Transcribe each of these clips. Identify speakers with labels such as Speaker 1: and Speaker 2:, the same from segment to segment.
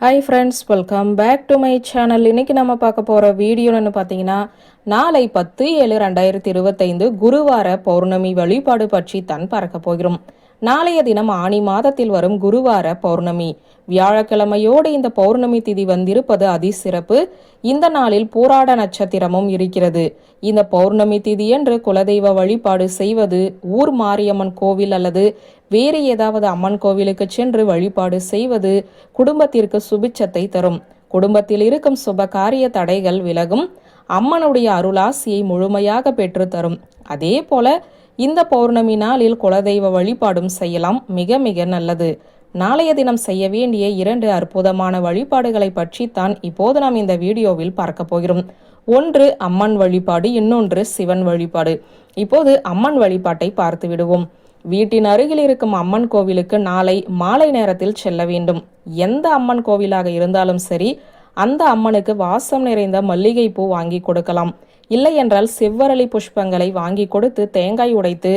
Speaker 1: Hi friends welcome back to my channel இன்னைக்கு நம்ம பார்க்க போகிற வீடியோன்னு பார்த்தீங்கன்னா நாளை பத்து ஏழு ரெண்டாயிரத்தி இருபத்தைந்து குருவார பௌர்ணமி வழிபாடு பற்றி தான் பார்க்க போகிறோம். நாளைய தினம் ஆணி மாதத்தில் வரும் குருவார பௌர்ணமி. வியாழக்கிழமையோடு இந்த பௌர்ணமி திதி வந்திருப்பது அதிசிறப்பு இந்த நாளில் பூராட நட்சத்திரமும் இருக்கிறது. இந்த பௌர்ணமி திதியன்று குலதெய்வ வழிபாடு செய்வது ஊர் மாரியம்மன் கோவில் அல்லது வேறு ஏதாவது அம்மன் கோவிலுக்கு சென்று வழிபாடு செய்வது குடும்பத்திற்கு சுபிச்சத்தை தரும். குடும்பத்தில் இருக்கும் சுப காரிய தடைகள் விலகும். அம்மனுடைய அருளாசியை முழுமையாக பெற்று தரும். அதே போல இந்த பௌர்ணமி நாளில் குலதெய்வ வழிபாடும் செய்யலாம். மிக மிக நல்லது. நாளைய தினம் செய்ய வேண்டிய இரண்டு அற்புதமான வழிபாடுகளை பற்றி தான் இப்போது நாம் இந்த வீடியோவில் பார்க்க போகிறோம். ஒன்று அம்மன் வழிபாடு. இன்னொன்று சிவன் வழிபாடு. இப்போது அம்மன் வழிபாட்டை பார்த்து விடுவோம். வீட்டின் அருகில் இருக்கும் அம்மன் கோவிலுக்கு நாளை மாலை நேரத்தில் செல்ல வேண்டும். எந்த அம்மன் கோவிலாக இருந்தாலும் சரி அந்த அம்மனுக்கு வாசம் நிறைந்த மல்லிகை பூ வாங்கி கொடுக்கலாம். இல்லை என்றால் செவ்வரளி புஷ்பங்களை வாங்கி கொடுத்து தேங்காய் உடைத்து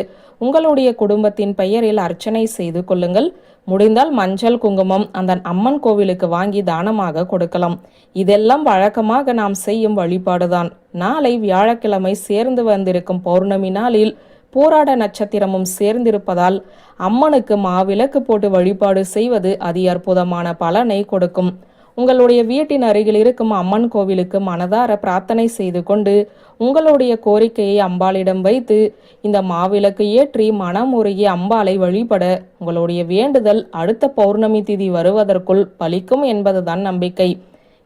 Speaker 1: உங்களுடைய குடும்பத்தின் பெயரில் அர்ச்சனை செய்து கொள்ளுங்கள். முடிந்தால் மஞ்சள் குங்குமம் அந்த அம்மன் கோவிலுக்கு வாங்கி தானமாக கொடுக்கலாம். இதெல்லாம் வழக்கமாக நாம் செய்யும் வழிபாடுதான். நாளை வியாழக்கிழமை சேர்ந்து வந்திருக்கும் பௌர்ணமி நாளில் போராட நட்சத்திரமும் சேர்ந்திருப்பதால் அம்மனுக்கு மாவிளக்கு போட்டு வழிபாடு செய்வது அதி அற்புதமான பலனை கொடுக்கும். உங்களுடைய வீட்டின் அருகில் இருக்கும் அம்மன் கோவிலுக்கு மனதார பிரார்த்தனை செய்து கொண்டு உங்களுடைய கோரிக்கையை அம்பாளிடம் வைத்து இந்த மாவிளக்கு ஏற்றி மனமுருகி அம்பாளை வழிபட உங்களுடைய வேண்டுதல் அடுத்த பௌர்ணமி திதி வருவதற்குள் பலிக்கும் என்பதுதான் நம்பிக்கை.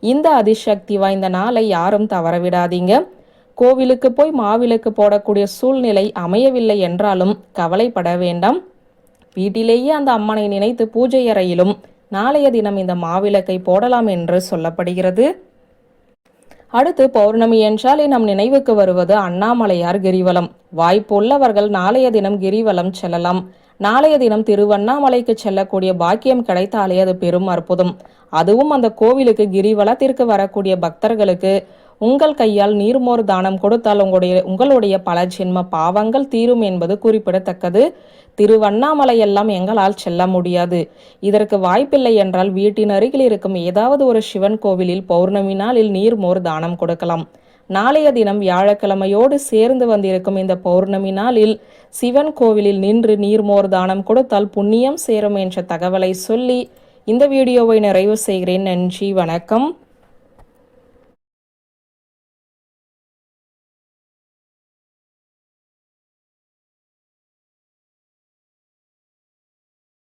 Speaker 1: இந்த அதிசக்தி வாய்ந்த நாளை யாரும் தவறவிடாதீங்க. கோவிலுக்கு போய் மாவிளக்கு போடக்கூடிய சூழ்நிலை அமையவில்லை என்றாலும் கவலைப்பட வேண்டாம். வீட்டிலேயே அந்த அம்மனை நினைத்து பூஜை அறையிலும் நாளைய தினம் இந்த மாவிளக்கை போடலாம் என்று சொல்லப்படுகிறது. அடுத்து பௌர்ணமி என்றாலே நம் நினைவுக்கு வருவது அண்ணாமலையார் கிரிவலம். வாய்ப்புள்ளவர்கள் நாளைய தினம் கிரிவலம் செல்லலாம். நாளைய தினம் திருவண்ணாமலைக்கு செல்லக்கூடிய பாக்கியம் கிடைத்தாலே அது பெரும் அற்புதம். அதுவும் அந்த கோவிலுக்கு கிரிவலத்திற்கு வரக்கூடிய பக்தர்களுக்கு உங்கள் கையால் நீர்மோர் தானம் கொடுத்தால் உங்களுடைய உங்களுடைய பல ஜென்ம பாவங்கள் தீரும் என்பது குறிப்பிடத்தக்கது. திருவண்ணாமலை எல்லாம் எங்களால் செல்ல முடியாது. இதற்கு வாய்ப்பில்லை என்றால் வீட்டின் அருகில் இருக்கும் ஏதாவது ஒரு சிவன் கோவிலில் பௌர்ணமி நாளில் நீர்மோர் தானம் கொடுக்கலாம். நாளைய தினம் வியாழக்கிழமையோடு சேர்ந்து வந்திருக்கும் இந்த பௌர்ணமி நாளில் சிவன் கோவிலில் நின்று நீர்மோர் தானம் கொடுத்தால் புண்ணியம் சேரும் என்ற தகவலை சொல்லி இந்த வீடியோவை நிறைவு செய்கிறேன். நன்றி வணக்கம்.